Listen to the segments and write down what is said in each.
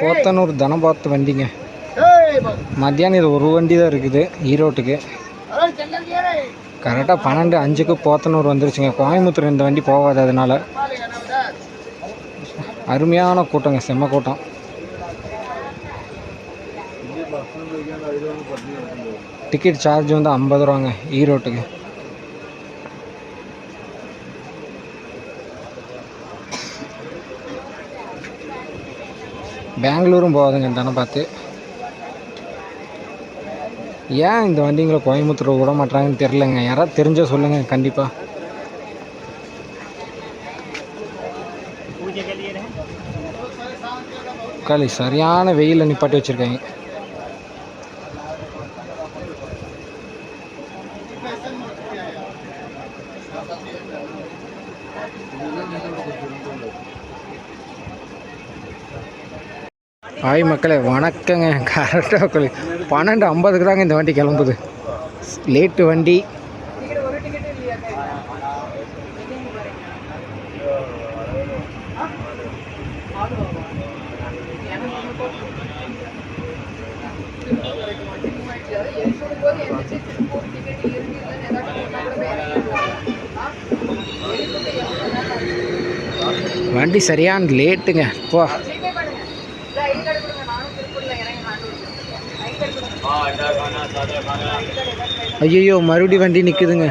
போத்தனூர் தனபாத்து வண்டிங்க. மத்தியானம் இது ஒரு வண்டி தான் இருக்குது ஈரோட்டுக்கு. கரெக்டாக பன்னெண்டு அஞ்சுக்கு போத்தனூர் வந்துருச்சுங்க. கோயம்புத்தூர் இந்த வண்டி போகாது அதனால. அருமையான கூட்டங்க செம்ம கூட்டம். டிக்கெட் சார்ஜ் வந்து ஐம்பது ரூபாங்க ஈரோட்டுக்கு. பெங்களூரும் போகாதுங்க தானே பார்த்து. ஏன் இந்த வண்டிங்களை கோயம்புத்தூர் விட மாட்டாங்கன்னு தெரிலங்க யாராவது தெரிஞ்சா சொல்லுங்கள் கண்டிப்பாக களி சரியான வெயிலில் நிப்பாட்டி வச்சுருக்காங்க. ஹாய் மக்களே வணக்கங்க. கரெக்டாக பன்னெண்டு ஐம்பதுக்கு தாங்க இந்த வண்டி கிளம்புது. லேட்டு வண்டி. வண்டி சரியான லேட்டுங்க. போ. ஐயோ மறுபடி வண்டி நிற்குதுங்க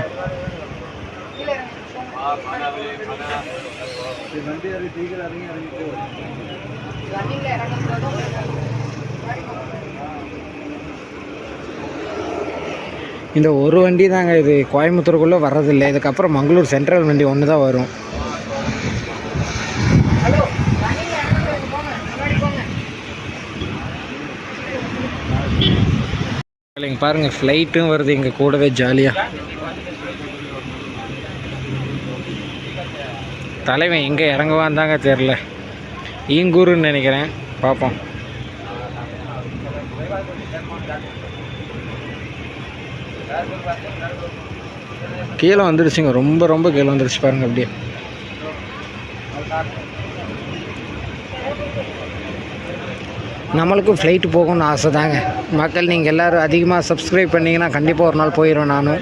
இந்த ஒரு வண்டி தாங்க இது. கோயம்புத்தூருக்குள்ளே வர்றதில்லை. இதுக்கப்புறம் மங்களூர் சென்ட்ரல் வண்டி ஒன்று தான் வரும். பாருங்கள் ஃப்ளைட்டும் வருது எங்கள் கூடவே ஜாலியாக தலைவன் எங்கே இறங்குவான் தாங்க தெரில ஈங்கூருன்னு நினைக்கிறேன். பார்ப்போம் கீழே வந்துடுச்சுங்க ரொம்ப ரொம்ப கீழே வந்துடுச்சு பாருங்க அப்படியே. நம்மளுக்கும் ஃப்ளைட்டு போகணும்னு ஆசை தாங்க மக்கள் நீங்கள் எல்லோரும் அதிகமாக சப்ஸ்கிரைப் பண்ணிங்கன்னா கண்டிப்பாக ஒரு நாள் போயிடுவேன் நானும்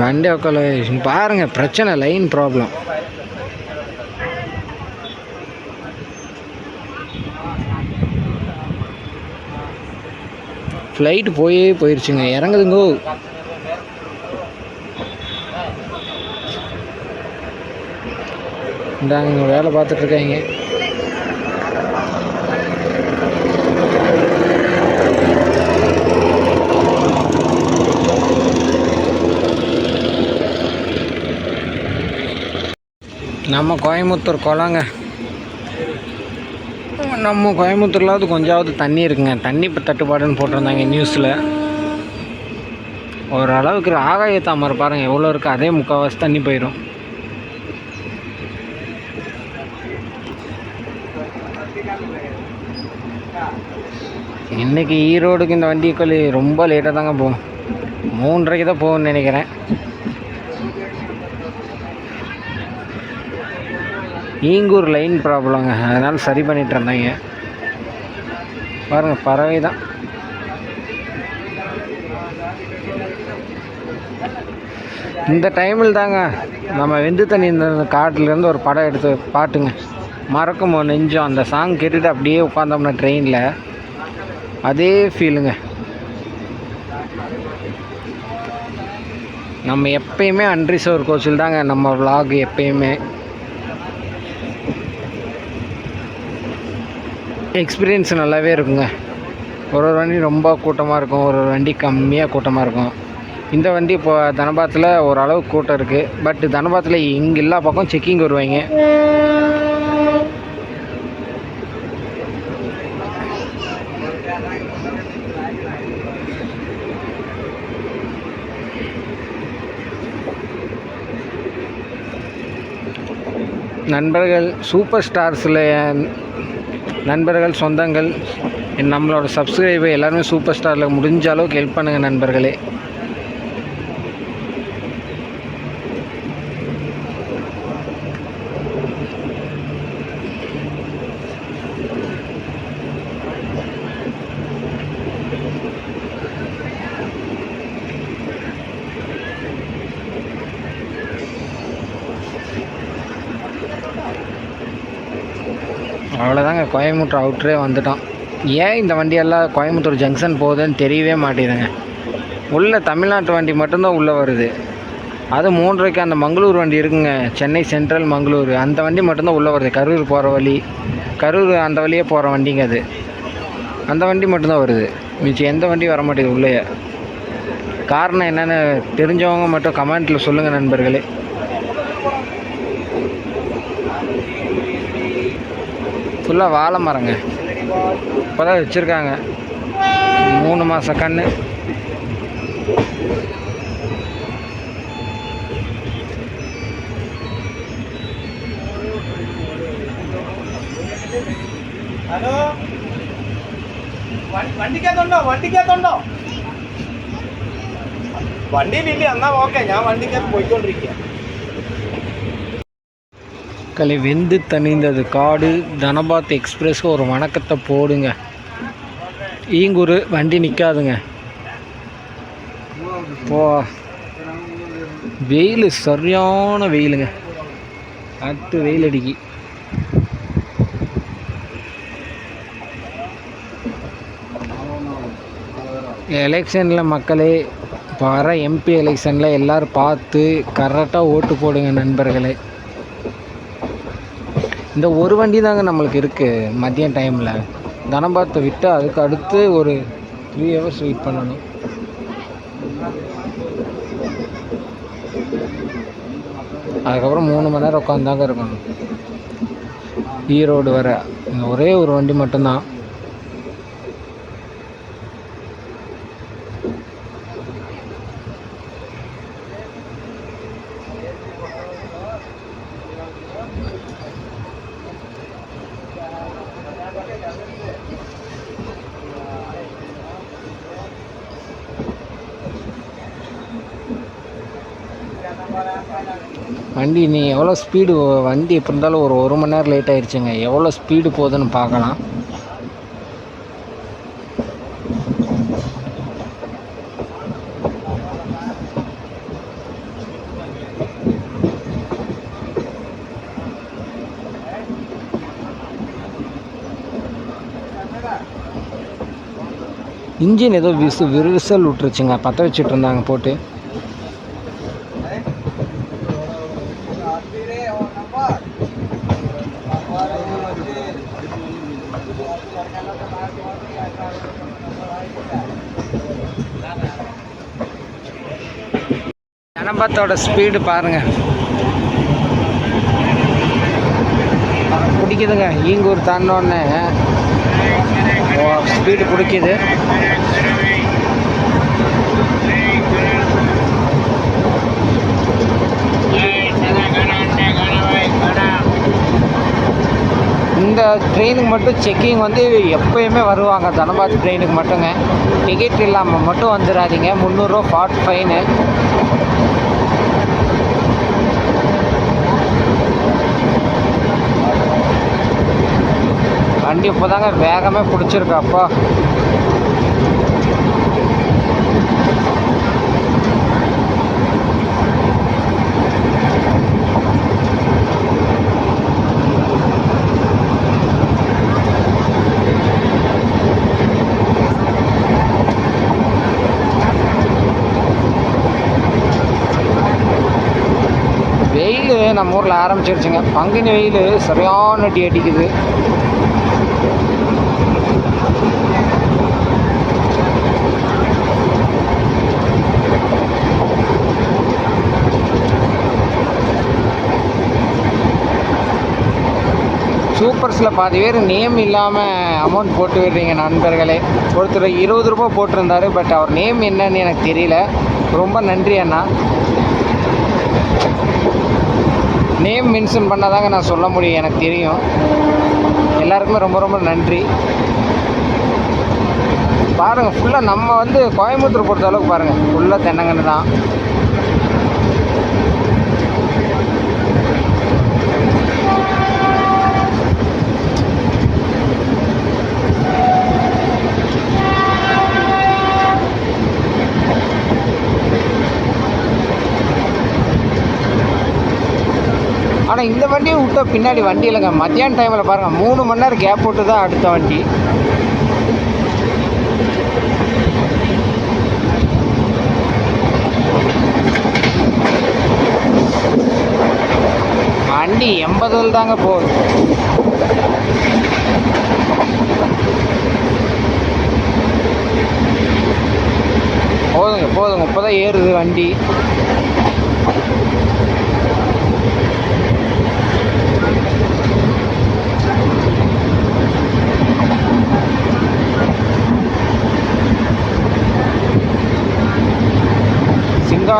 வண்டி உட்கால பாருங்கள் பிரச்சனை லைன் ப்ராப்ளம் ஃப்ளைட்டு போயே போயிடுச்சுங்க இறங்குதுங்கோ. இந்தாங்க இங்கே வேலை பார்த்துட்ருக்காங்க நம்ம கோயம்புத்தூர் குளங்க. நம்ம கோயம்புத்தூர்லாவது கொஞ்சாவது தண்ணி இருக்குங்க. தண்ணி இப்போ தட்டுப்பாடுன்னு போட்டிருந்தாங்க நியூஸில் ஓரளவுக்கு ஆகாய தாமரை பாருங்கள் எவ்வளோ இருக்குது அதே முக்கால்வாசி தண்ணி போயிடும் இன்றைக்கி ஈரோடுக்கு இந்த வண்டி கொல்லி ரொம்ப லேட்டாக தாங்க போகும். மூன்றரைக்கு தான் போகும்னு நினைக்கிறேன். ஈங்கூர் லைன் ப்ராப்ளங்க அதனால் சரி பண்ணிட்டு இருந்தாங்க. பாருங்கள் பறவை தான். இந்த டைமில் தாங்க நம்ம வெந்து தண்ணி இந்த காட்டிலேருந்து ஒரு படம் எடுத்து பாட்டுங்க. மறக்கும் நெஞ்சம். அந்த சாங் கேட்டுட்டு அப்படியே உட்காந்தோம்னா ட்ரெயினில் அதே ஃபீலுங்க நம்ம எப்பயுமே அன்ரிசர்வ் கோச்சில் தாங்க நம்ம விலாக் எப்பயுமே. எக்ஸ்பீரியன்ஸ் நல்லாவே இருக்குங்க. ஒரு ஒரு வண்டி ரொம்ப கூட்டமாக இருக்கும் ஒரு ஒரு வண்டி கம்மியாக கூட்டமாக இருக்கும். இந்த வண்டி இப்போ தனபாத்தில் ஓரளவு கூட்டம் இருக்குது பட் தனபாத்தில் இங்கே எல்லா பக்கம் செக்கிங் வருவாங்க நண்பர்கள் சூப்பர் ஸ்டார்ஸில் நண்பர்கள் சொந்தங்கள் நம்மளோட சப்ஸ்கிரைபர் எல்லாருமே சூப்பர் ஸ்டாரில் முடிஞ்ச அளவுக்கு ஹெல்ப் பண்ணுங்கள் நண்பர்களே. அவ்வளோதாங்க கோயம்புத்தூர் அவுட்ரே வந்துட்டோம். ஏன் இந்த வண்டியெல்லாம் கோயம்புத்தூர் ஜங்ஷன் போகுதுன்னு தெரியவே மாட்டேதுங்க உள்ளே தமிழ்நாட்டு வண்டி மட்டும்தான் உள்ளே வருது. அது மூன்றரைக்கு அந்த மங்களூர் வண்டி இருக்குங்க சென்னை சென்ட்ரல் மங்களூர். அந்த வண்டி மட்டும்தான் உள்ளே வருது கரூர் போகிற வழி. கரூர் அந்த வழியே போகிற வண்டிங்க அது. அந்த வண்டி மட்டும்தான் வருது. மிச்சம் எந்த வண்டி வர மாட்டேங்குது உள்ளே காரணம் என்னென்னு தெரிஞ்சவங்க மட்டும் கமெண்ட்டில் சொல்லுங்கள் நண்பர்களே. ஃபுல்லாக வாழை மரங்க இப்போ தான் வச்சுருக்காங்க மூணு மாத கன்று ഹലോ വണ്ടിക്കകത്തുണ്ടോ വണ്ടിക്കകത്തുണ്ടോ വണ്ടിയിലില്ല എന്നാ ഓക്കെ ഞാൻ വണ്ടിക്കകത്ത് പോയിക്കൊണ്ടിരിക്കുക களை வெந்து தணிந்தது காடு தனபாத் எக்ஸ்பிரஸ் ஒரு வணக்கத்தை போடுங்க. ஈங்கூர் வண்டி நிற்காதுங்க போ. வெயில் சரியான வெயிலுங்க. அட்டு வெயில் அடிக்கி. எலெக்ஷனில் மக்களே வர எம்பி எலெக்ஷனில் எல்லோரும் பார்த்து கரெக்டாக ஓட்டு போடுங்க நண்பர்களே. இந்த ஒரு வண்டி தாங்க நம்மளுக்கு இருக்குது மதியம் டைமில் தனபாத்தை விட்டு அதுக்கு அடுத்து ஒரு த்ரீ ஹவர்ஸ் வெயிட் பண்ணணும். அதுக்கப்புறம் மூணு மணி நேரம் உட்காந்தாங்க இருக்கணும். ஈரோடு வர. ஒரே ஒரு வண்டி மட்டும்தான். வண்டி நீ எவ்வளோ ஸ்பீடு வண்டி எப்படி இருந்தாலும் ஒரு ஒரு மணி நேரம் லேட் ஆயிடுச்சுங்க எவ்வளோ ஸ்பீடு போகுதுன்னு பார்க்கலாம். இன்ஜின் ஏதோ விசு விரிசல் விட்டுருச்சுங்க. பற்ற வச்சுட்டு இருந்தாங்க போட்டு. ஜனபத்தோட ஸ்பீடு பாருங்க. பிடிக்குதுங்க. ஈங்கூர் தாண்டோடனே ஸ்பீடு பிடிக்குது. இந்த ட்ரெயினுக்கு மட்டும் செக்கிங் வந்து எப்போயுமே வருவாங்க. தனபாத் ட்ரெயினுக்கு மட்டுங்க. டிக்கெட் இல்லாமல் மட்டும் வந்துடாதீங்க முந்நூறுரூவா ஃபார்ட் ஃபைனு வண்டி இப்போ தாங்க வேகமே பிடிச்சிருக்கு அப்பா வெயில் நம்ம ஊரில் ஆரம்பிச்சிருச்சுங்க. பங்குனி வெயில் சரியான அடி அடிக்குது. சூப்பர்ஸில் பாதி பேர் நேம் இல்லாமல் அமௌண்ட் போட்டு விடுறீங்க நண்பர்களே. ஒருத்தர் இருபது ரூபா போட்டிருந்தாரு பட் அவர் நேம் என்னன்னு எனக்கு தெரியல. ரொம்ப நன்றி அண்ணா. நேம் மென்ஷன் பண்ணாதாங்க நான் சொல்ல முடியும் எனக்கு தெரியும். எல்லாருக்குமே ரொம்ப ரொம்ப நன்றி. பாருங்கள் ஃபுல்லாக நம்ம வந்து கோயம்புத்தூர் பொறுத்த அளவுக்கு பாருங்கள் ஃபுல்லாக தென்னங்கன்று தான் ஆனால் இந்த வண்டியை விட்டா பின்னாடி வண்டி இல்லைங்க. மத்தியான டைமில் பாருங்கள் மூணு மணி நேரம் கேப் போட்டு தான் அடுத்த வண்டி. வண்டி எண்பதில் தாங்க போகுது. போதுங்க போதுங்க. இப்போ தான் ஏறுது வண்டி.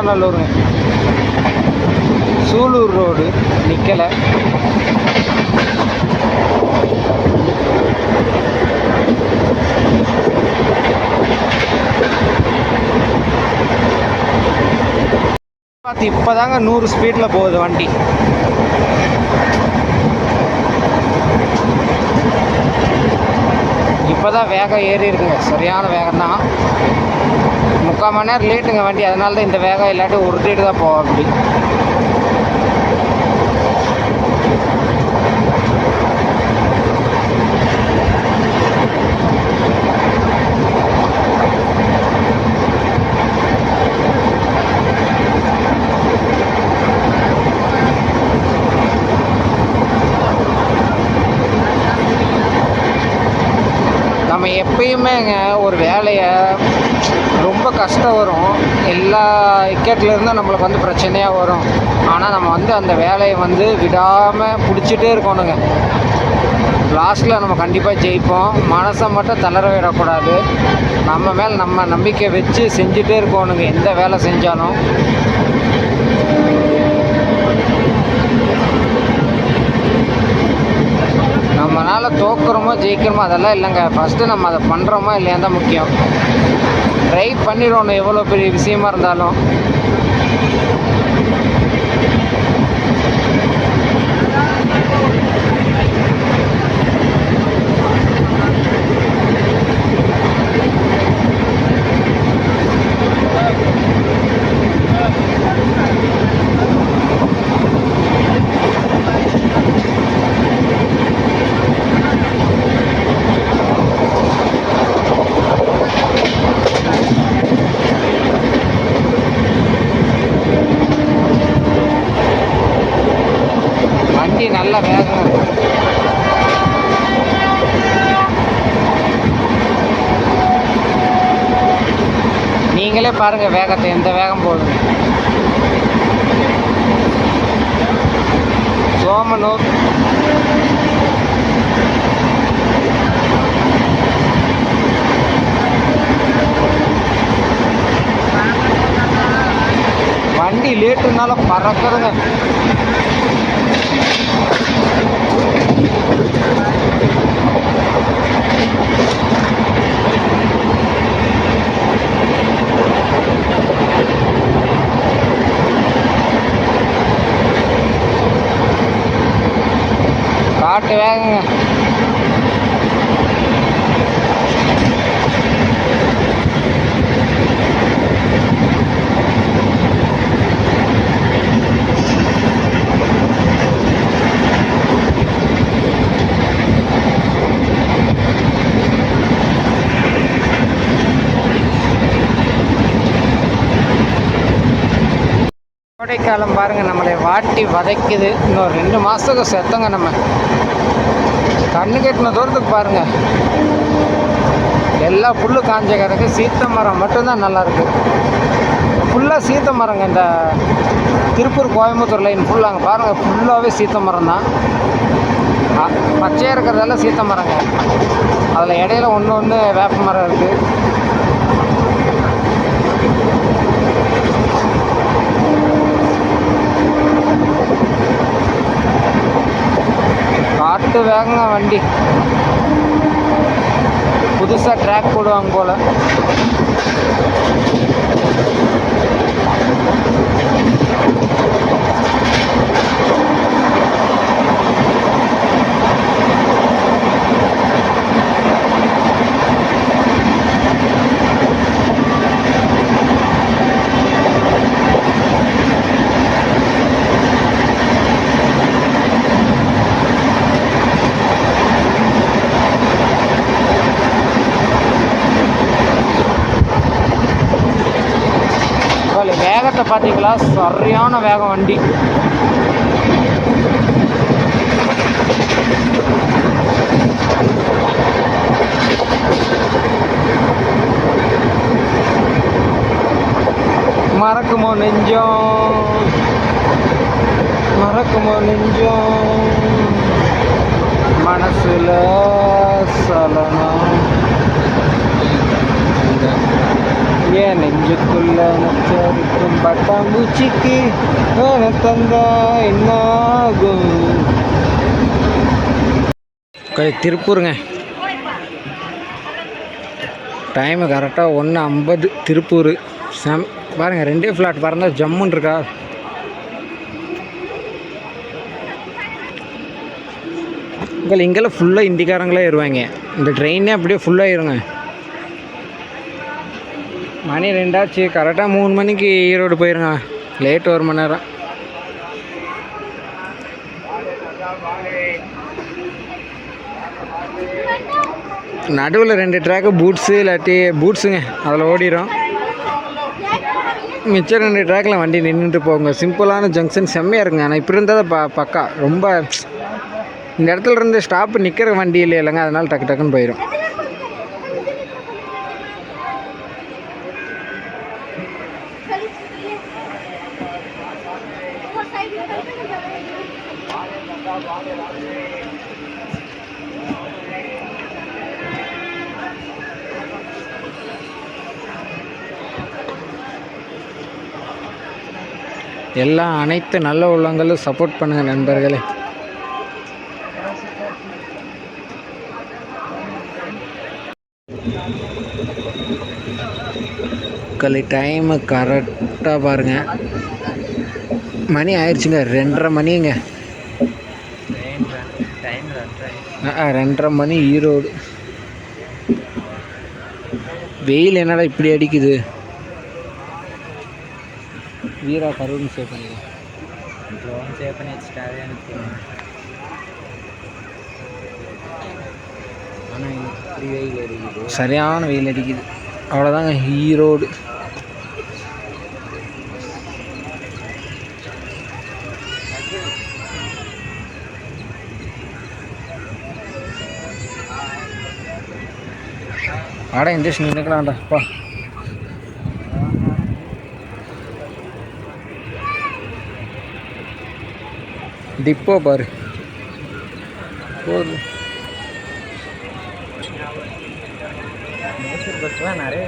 சிங்காநல்லூருங்க சூலூர் ரோடு நிற்கலை பார்த்து இப்போ தாங்க நூறு ஸ்பீடில் போகுது வண்டி. இப்போ தான் வேகம் ஏறி இருக்குங்க. சரியான வேகம் தான் முக்கால் மணி நேரம் லேட்டுங்க வண்டி. அதனால தான் இந்த வேகம் இல்லாட்டி உருட்டிட்டு தான் போவோம் அப்படி. நம்ம எப்பயுமேங்க ஒரு வேலையை ரொம்ப கஷ்டம் வரும். எல்லா இக்கெட்லேருந்தும் நம்மளுக்கு வந்து பிரச்சனையாக வரும். ஆனால் நம்ம வந்து அந்த வேலையை வந்து விடாமல் பிடிச்சிட்டே இருக்கணுங்க. லாஸ்ட்டில் நம்ம கண்டிப்பாக ஜெயிப்போம். மனசை மட்டும் தளர விடக்கூடாது. நம்ம மேல் நம்ம நம்பிக்கை வச்சு செஞ்சுட்டே இருக்கணுங்க. எந்த வேலை செஞ்சாலும். அதனால் தோக்குறோமோ ஜெயிக்கிறோமோ அதெல்லாம் இல்லைங்க. ஃபஸ்ட்டு நம்ம அதை பண்ணுறோமோ இல்லையா தான் முக்கியம். ட்ரை பண்ணிடணும் எவ்வளோ பெரிய விஷயமா இருந்தாலும் வண்டி நல்ல வேகம் நீங்களே பாருங்க வேகத்தை எந்த வேகம் போகுது சோமனூர். வண்டி லேட்டுனால பறக்கிறதுங்க காட்டு வேகங்க. மழைக்காலம் பாருங்கள் நம்மளை வாட்டி வதைக்குது. இன்னும் ரெண்டு மாதத்துக்கு செத்தங்க நம்ம. கண்ணு கட்டின தூரத்துக்கு பாருங்கள் எல்லா புல்லு காஞ்ச கிடக்கு. சீத்த மரம் மட்டும்தான் நல்லாயிருக்கு ஃபுல்லாக சீத்த மரங்க. இந்த திருப்பூர் கோயம்புத்தூர் லைன் ஃபுல்லாக அங்கே பாருங்கள் ஃபுல்லாகவே சீத்த மரம் தான். பச்சையாக இருக்கிறதெல்லாம் சீத்த மரங்க. அதில் இடையில ஒன்று ஒன்று வேப்ப மரம் இருக்குது காட்டு வேகங்க வண்டி. புதுசாக ட்ராக் போடுவாங்க போல். வேகத்தை பார்த்தீங்களா? சரியான வேகம் வண்டி. மறக்குமோ நெஞ்சம்? மறக்குமோ நெஞ்சம்? மனசுல சலனம். ஏன் நெஞ்சுக்குள்ள நச்சரிக்கும் பட்டாம்பூச்சிக்கு தந்தா என்னாகும்? திருப்பூருங்க. டைமு கரெக்டாக ஒன்று ஐம்பது திருப்பூர். செம் பாருங்கள் ரெண்டே ஃப்ளாட் பறந்தா ஜம்முன்னு இருக்கா? உங்கள் இங்கெல்லாம் ஃபுல்லாக இந்திக்காரங்களே ஏறுவாங்க. இந்த ட்ரெயினே அப்படியே ஃபுல்லாக இருங்க மணி ரெண்டாச்சு. கரெக்டாக மூணு மணிக்கு ஈரோடு போயிருங்க. லேட் ஒரு மணி நேரம். நடுவில் ரெண்டு ட்ராக்கு பூட்ஸு இல்லாட்டி பூட்ஸுங்க அதில் ஓடிடும் மிச்சம் ரெண்டு ட்ராக்கில் வண்டி நின்றுட்டு போங்க சிம்பிளான ஜங்ஷன் செம்மையாக இருக்குங்க. ஆனால் இப்படி இருந்தால் ப பக்கா. ரொம்ப இந்த இடத்துல இருந்து ஸ்டாப்பு நிற்கிற வண்டி இல்லை இல்லைங்க. அதனால் டக்கு டக்குன்னு போயிடும் எல்லா அனைத்து நல்ல உள்ளங்களும் சப்போர்ட் பண்ணுங்கள் நண்பர்களே. கலி டைமு கரெக்டாக பாருங்கள் மணி ஆயிடுச்சுங்க ரெண்டரை மணிங்க. ரெண்டரை மணி ஈரோடு. வெயில் என்னடா இப்படி அடிக்குது? வீரா கருன்னு சேவ் பண்ணிடுவோம் ட்ரோன் சேவ் பண்ணி வச்சுட்டாவே எனக்கு ஆனால் இப்படி வெயில் அடிக்குது. சரியான வெயில் அடிக்குது. அவ்வளோதாங்க ஈரோடு. ஆடா இந்த நின்றுக்கலாம்டா டிப்போ பாரு போதும் நிறைய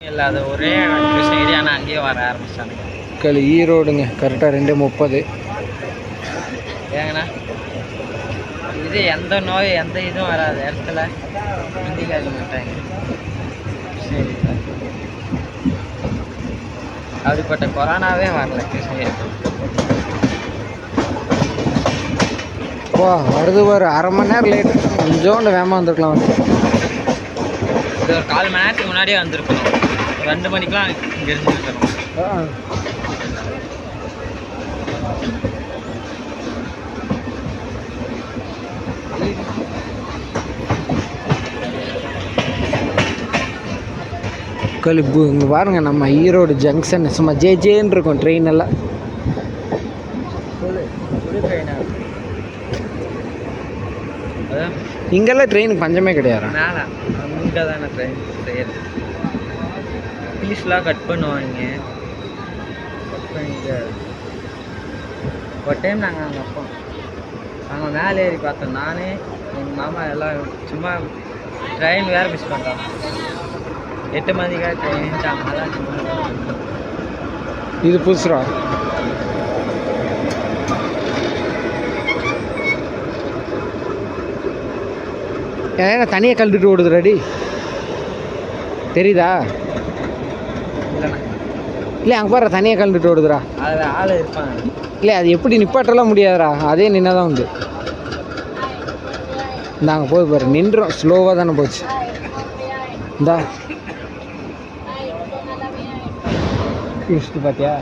இல்லாத ஒரே கிருஷ்ணகிரி ஆனால் அங்கேயே வர ஆரம்பிச்சானுங்க களி ஈரோடுங்க கரெக்டாக ரெண்டு முப்பது. ஏங்கண்ணா? இது எந்த நோய் எந்த இதுவும் வராது. இடத்துல இந்திக்காது மாட்டாங்க சார். அப்படிப்பட்ட கொரோனாவே வரல கிருஷ்ணகிரி. வருது பாரு அரை மணி நேரம் லேட் கொஞ்சோண்டு வேகமாக வந்துருக்கலாம் வந்து இது ஒரு கால் மணி நேரத்துக்கு முன்னாடியே வந்திருக்கணும். ஒரு ரெண்டு மணிக்கெலாம் இங்கே இருந்துருக்கணும். கழிப்பு இங்கே பாருங்க நம்ம ஈரோடு ஜங்ஷன் சும்மா ஜே ஜேன்னு இருக்கும் ட்ரெயின் எல்லாம். அதான் இங்கெல்லாம் ட்ரெயின் பஞ்சமே கிடையாது மேலே தானே ட்ரெயின் செய்யறது பீஸ்லாம் கட் பண்ணுவாங்க கட் பண்ணிட்டு ஒரு டைம் நாங்கள் அங்கே அப்போ நாங்கள் மேலே ஏறி பார்த்தோம். நானே எங்கள் மாமா எல்லாம் சும்மா ட்ரெயின் வேறு மிஸ் பண்ணிட்டோம் எட்டு சும்மா இது புதுசுரா? ஏன்னா தனியாக கழட்டுட்டு ஓடுது ரெடி தெரியுதா? இல்லை அங்கே பாரு தனியாக கழட்டுட்டு ஓடுதுடா. ஆள் இருப்பாங்க இல்லை அது எப்படி நிப்பாட்டலாம் முடியாதுடா. அதே நின்னா தான் உண்டு அங்கே போய் பாரு. நின்றோம். ஸ்லோவாக தானே போச்சு. இந்தா. இஷ்டு பார்த்தியா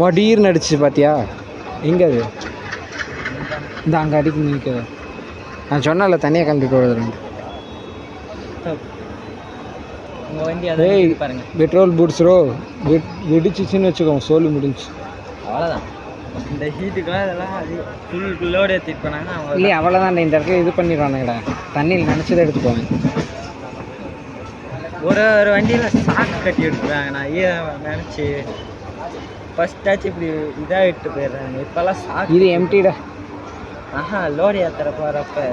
மொடீர்னு அடிச்சு பார்த்தியா எங்கே அது? இந்த அங்கே அடிக்க நிற்குது நான் சொன்னல தனியாக கழட்டிட்டு வருதுறேன் ஏய். பெட்ரோல் வெட் வெடிச்சிச்சின்னு வச்சுக்கோங்க சோலி முடிஞ்சு. அவ்வளோதான் இந்த ஹீட்டுக்கெல்லாம் இதெல்லாம் ஃபுல் லோடு ஏற்றிட்டு போனாங்கன்னா அவங்க இல்லையே அவ்வளோதான் இந்த இடத்துல இது பண்ணிடுவானுங்கடா. தண்ணியில் நினச்சதை எடுத்துக்குவாங்க ஒரு ஒரு வண்டியில் சாக்கு கட்டி எடுத்துருவாங்க நான் ஈரம் நினச்சி ஃபஸ்ட்டாச்சும் இப்படி இதாக இட்டு போயிடுறாங்க. இப்போல்லாம் சாக்கு இது எம்டிடா ஆஹா லோடு ஏற்றுற போகிறப்ப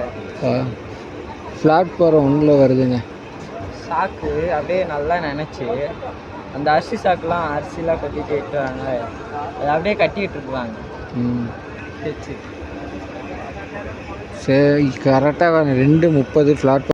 ஃப்ளாட் போகிற ஒன்றில் வருதுங்க. சாக்கு அப்படியே நல்லா நினச்சி அந்த அரிசி சாக்குலாம் அரிசிலாம் கொட்டிட்டு விட்டுறாங்க அதை அப்படியே ம். தைச்சு சரி கரெக்டாக ரெண்டு முப்பது ஃப்ளாட்